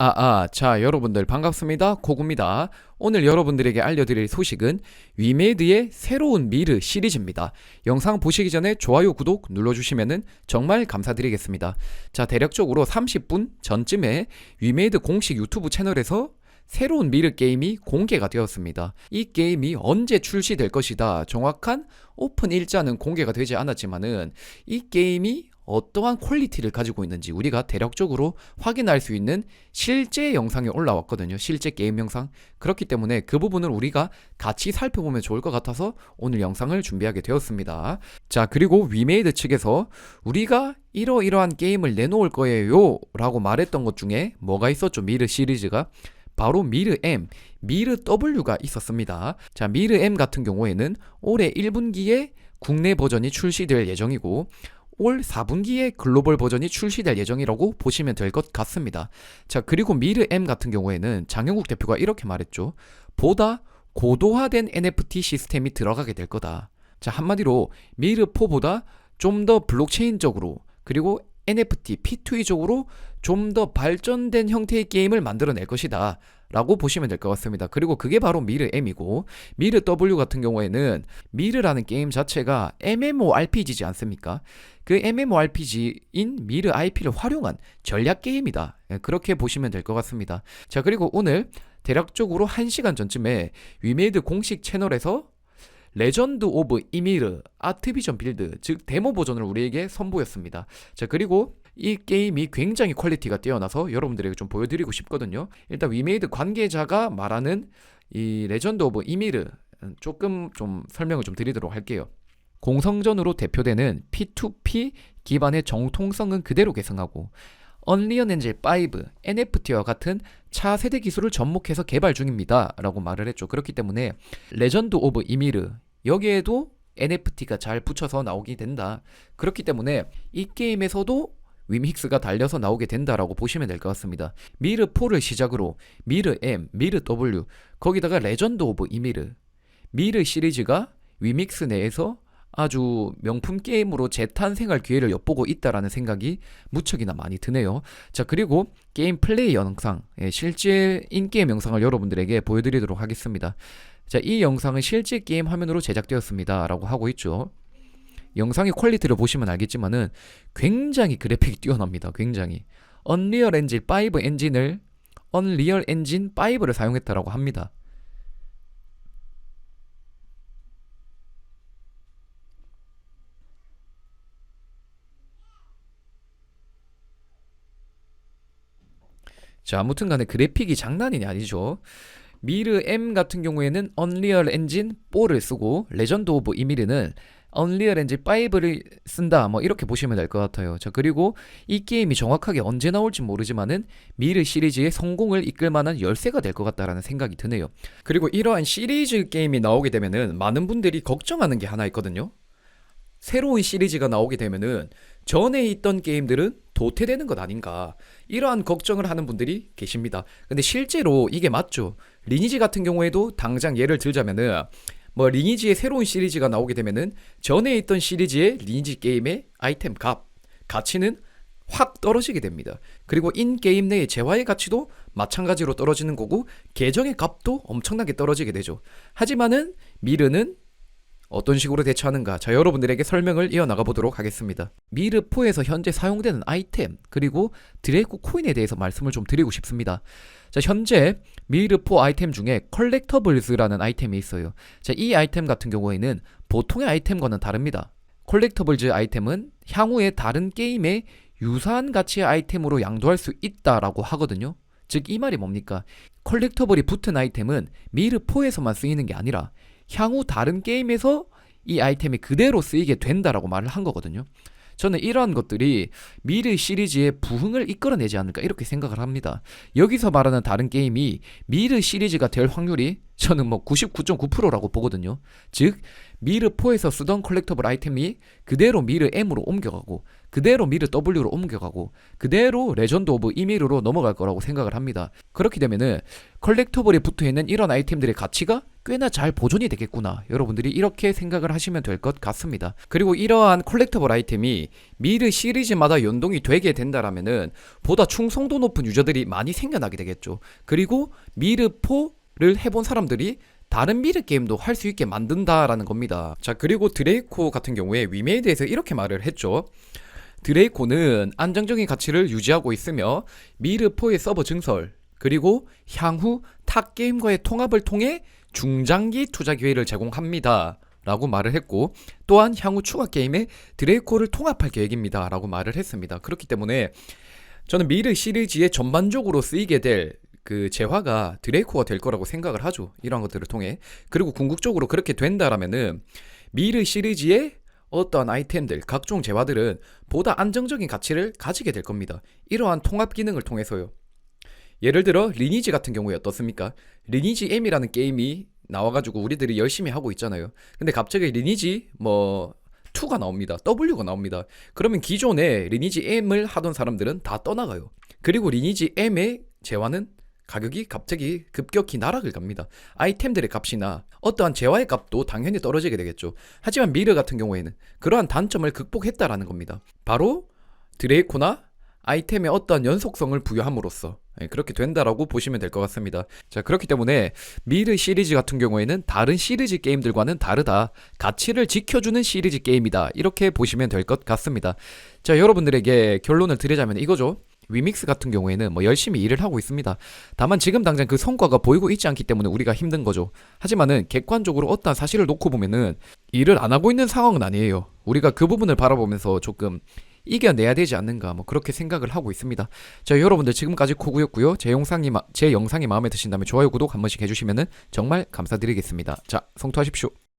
아, 아, 자, 여러분들 반갑습니다. 고구입니다. 오늘 여러분들에게 알려드릴 소식은 위메이드의 새로운 미르 시리즈입니다. 영상 보시기 전에 좋아요, 구독 눌러주시면 정말 감사드리겠습니다. 자, 대략적으로 30분 전쯤에 위메이드 공식 유튜브 채널에서 새로운 미르 게임이 공개가 되었습니다. 이 게임이 언제 출시될 것이다. 정확한 오픈 일자는 공개가 되지 않았지만은 이 게임이 어떠한 퀄리티를 가지고 있는지 우리가 대략적으로 확인할 수 있는 실제 영상이 올라왔거든요. 실제 게임 영상. 그렇기 때문에 그 부분을 우리가 같이 살펴보면 좋을 것 같아서 오늘 영상을 준비하게 되었습니다. 자, 그리고 위메이드 측에서 우리가 이러이러한 게임을 내놓을 거예요 라고 말했던 것 중에 뭐가 있었죠? 미르 시리즈가. 바로 미르 M, 미르 W가 있었습니다. 자, 미르 M 같은 경우에는 올해 1분기에 국내 버전이 출시될 예정이고 올 4분기에 글로벌 버전이 출시될 예정이라고 보시면 될 것 같습니다. 자, 그리고 미르 M 같은 경우에는 장영국 대표가 이렇게 말했죠. 보다 고도화된 NFT 시스템이 들어가게 될 거다. 자, 한마디로 미르4보다 좀 더 블록체인적으로 그리고 NFT, P2E적으로 좀 더 발전된 형태의 게임을 만들어낼 것이다. 라고 보시면 될 것 같습니다. 그리고 그게 바로 미르 M이고, 미르 W 같은 경우에는 미르라는 게임 자체가 MMORPG지 않습니까? 그 MMORPG인 미르 IP를 활용한 전략 게임이다. 예, 그렇게 보시면 될 것 같습니다. 자, 그리고 오늘 대략적으로 1시간 전쯤에 위메이드 공식 채널에서 레전드 오브 이미르 아트비전 빌드 즉 데모 버전을 우리에게 선보였습니다. 자 그리고 이 게임이 굉장히 퀄리티가 뛰어나서 여러분들에게 좀 보여드리고 싶거든요. 일단 위메이드 관계자가 말하는 이 레전드 오브 이미르 조금 좀 설명을 좀 드리도록 할게요. 공성전으로 대표되는 P2P 기반의 정통성은 그대로 계승하고 언리언 엔젤 5, NFT와 같은 차세대 기술을 접목해서 개발 중입니다. 라고 말을 했죠. 그렇기 때문에 레전드 오브 이미르 여기에도 NFT가 잘 붙여서 나오게 된다. 그렇기 때문에 이 게임에서도 위믹스가 달려서 나오게 된다라고 보시면 될 것 같습니다. 미르 4를 시작으로 미르 M, 미르 W, 거기다가 레전드 오브 이미르, 미르 시리즈가 위믹스 내에서 아주 명품 게임으로 재탄생할 기회를 엿보고 있다라는 생각이 무척이나 많이 드네요. 자, 그리고 게임 플레이 영상, 예, 실제 인게임 영상을 여러분들에게 보여드리도록 하겠습니다. 자, 이 영상은 실제 게임 화면으로 제작되었습니다. 라고 하고 있죠. 영상의 퀄리티를 보시면 알겠지만은 굉장히 그래픽이 뛰어납니다. 굉장히. 언리얼 엔진 5 엔진을 언리얼 엔진 5를 사용했다라고 합니다. 자, 아무튼 간에 그래픽이 장난이 아니죠. 미르 M 같은 경우에는 언리얼 엔진 4를 쓰고 레전드 오브 이미르는 언리얼 엔진 5를 쓴다. 뭐 이렇게 보시면 될 것 같아요. 자, 그리고 이 게임이 정확하게 언제 나올지 모르지만은 미르 시리즈의 성공을 이끌 만한 열쇠가 될 것 같다라는 생각이 드네요. 그리고 이러한 시리즈 게임이 나오게 되면은 많은 분들이 걱정하는 게 하나 있거든요. 새로운 시리즈가 나오게 되면은 전에 있던 게임들은 도태되는 것 아닌가 이러한 걱정을 하는 분들이 계십니다. 근데 실제로 이게 맞죠. 리니지 같은 경우에도 당장 예를 들자면은 뭐 리니지의 새로운 시리즈가 나오게 되면은 전에 있던 시리즈의 리니지 게임의 아이템 값 가치는 확 떨어지게 됩니다. 그리고 인 게임 내의 재화의 가치도 마찬가지로 떨어지는 거고 계정의 값도 엄청나게 떨어지게 되죠. 하지만은 미르는 어떤 식으로 대처하는가? 자, 여러분들에게 설명을 이어나가 보도록 하겠습니다. 미르4에서 현재 사용되는 아이템, 그리고 드레이크 코인에 대해서 말씀을 좀 드리고 싶습니다. 자, 현재 미르4 아이템 중에 컬렉터블즈라는 아이템이 있어요. 자, 이 아이템 같은 경우에는 보통의 아이템과는 다릅니다. 컬렉터블즈 아이템은 향후에 다른 게임에 유사한 가치의 아이템으로 양도할 수 있다라고 하거든요. 즉, 이 말이 뭡니까? 컬렉터블이 붙은 아이템은 미르4에서만 쓰이는 게 아니라 향후 다른 게임에서 이 아이템이 그대로 쓰이게 된다라고 말을 한 거거든요. 저는 이러한 것들이 미르 시리즈의 부흥을 이끌어내지 않을까 이렇게 생각을 합니다. 여기서 말하는 다른 게임이 미르 시리즈가 될 확률이 저는 뭐 99.9%라고 보거든요. 즉 미르 4에서 쓰던 컬렉터블 아이템이 그대로 미르 M으로 옮겨가고 그대로 미르 W로 옮겨가고 그대로 레전드 오브 이미르로 넘어갈 거라고 생각을 합니다. 그렇게 되면은 컬렉터블에 붙어 있는 이런 아이템들의 가치가 꽤나 잘 보존이 되겠구나. 여러분들이 이렇게 생각을 하시면 될 것 같습니다. 그리고 이러한 콜렉터블 아이템이 미르 시리즈마다 연동이 되게 된다라면은 보다 충성도 높은 유저들이 많이 생겨나게 되겠죠. 그리고 미르 4를 해본 사람들이 다른 미르 게임도 할 수 있게 만든다라는 겁니다. 자, 그리고 드레이코 같은 경우에 위메이드에서 이렇게 말을 했죠. 드레이코는 안정적인 가치를 유지하고 있으며 미르4의 서버 증설 그리고 향후 타 게임과의 통합을 통해 중장기 투자 기회를 제공합니다. 라고 말을 했고 또한 향후 추가 게임에 드레이코를 통합할 계획입니다. 라고 말을 했습니다. 그렇기 때문에 저는 미르 시리즈에 전반적으로 쓰이게 될 그 재화가 드레이코가 될 거라고 생각을 하죠. 이런 것들을 통해. 그리고 궁극적으로 그렇게 된다라면은 미르 시리즈의 어떠한 아이템들, 각종 재화들은 보다 안정적인 가치를 가지게 될 겁니다. 이러한 통합 기능을 통해서요. 예를 들어 리니지 같은 경우에 어떻습니까? 리니지 M이라는 게임이 나와가지고 우리들이 열심히 하고 있잖아요. 근데 갑자기 리니지 뭐 2가 나옵니다. W가 나옵니다. 그러면 기존에 리니지 M을 하던 사람들은 다 떠나가요. 그리고 리니지 M의 재화는 가격이 갑자기 급격히 나락을 갑니다. 아이템들의 값이나 어떠한 재화의 값도 당연히 떨어지게 되겠죠. 하지만 미르 같은 경우에는 그러한 단점을 극복했다라는 겁니다. 바로 드레이코나 아이템의 어떠한 연속성을 부여함으로써 예, 그렇게 된다라고 보시면 될 것 같습니다. 자, 그렇기 때문에 미르 시리즈 같은 경우에는 다른 시리즈 게임들과는 다르다. 가치를 지켜주는 시리즈 게임이다. 이렇게 보시면 될 것 같습니다. 자, 여러분들에게 결론을 드리자면 이거죠. 위믹스 같은 경우에는 뭐 열심히 일을 하고 있습니다. 다만 지금 당장 그 성과가 보이고 있지 않기 때문에 우리가 힘든 거죠. 하지만은 객관적으로 어떠한 사실을 놓고 보면은 일을 안 하고 있는 상황은 아니에요. 우리가 그 부분을 바라보면서 조금 이겨내야 되지 않는가 뭐 그렇게 생각을 하고 있습니다. 자 여러분들 지금까지 코구였고요. 제 영상이 마- 제 영상이 마음에 드신다면 좋아요 구독 한 번씩 해주시면은 정말 감사드리겠습니다. 자 성투하십시오.